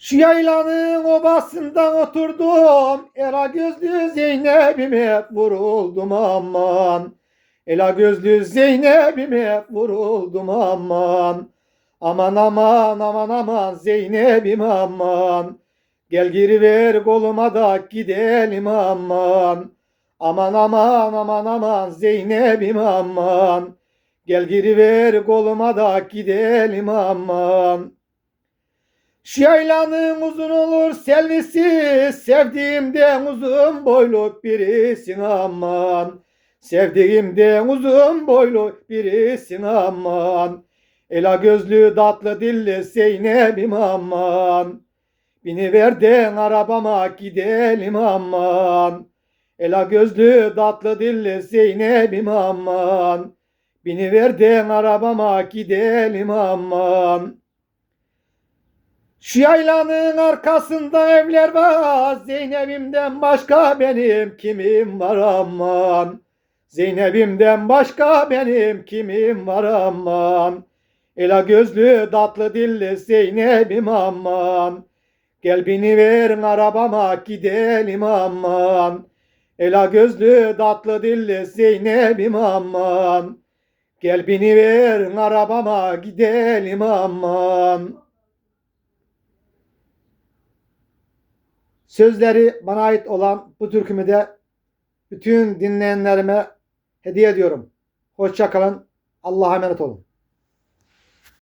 Şu yaylanın obasından oturdum. Ela gözlü Zeynep'ime vuruldum aman. Ela gözlü Zeynep'ime vuruldum aman. Aman aman aman aman Zeynep'im aman. Gel giriver koluma da gidelim aman. Aman aman aman aman Zeynep'im aman. Gel giriver koluma da gidelim aman. Şu yaylanın uzun olur selvisi, sevdiğimden uzun boylu birisin aman. Sevdiğimden uzun boylu birisin aman. Ela gözlü tatlı dilli Zeynep'im aman. Bini verdin arabama gidelim aman. Ela gözlü tatlı dilli Zeynep'im aman. Bini verdin arabama gidelim aman. Şu yaylanın arkasında evler var. Zeynep'imden başka benim kimim var aman. Zeynep'imden başka benim kimim var aman. Ela gözlü tatlı dilli Zeynep'im aman. Gel bini verin arabama gidelim aman. Ela gözlü tatlı dilli Zeynep'im aman. Gel bini verin arabama gidelim aman. Sözleri bana ait olan bu türkümü de bütün dinleyenlerime hediye ediyorum. Hoşça kalın. Allah'a emanet olun.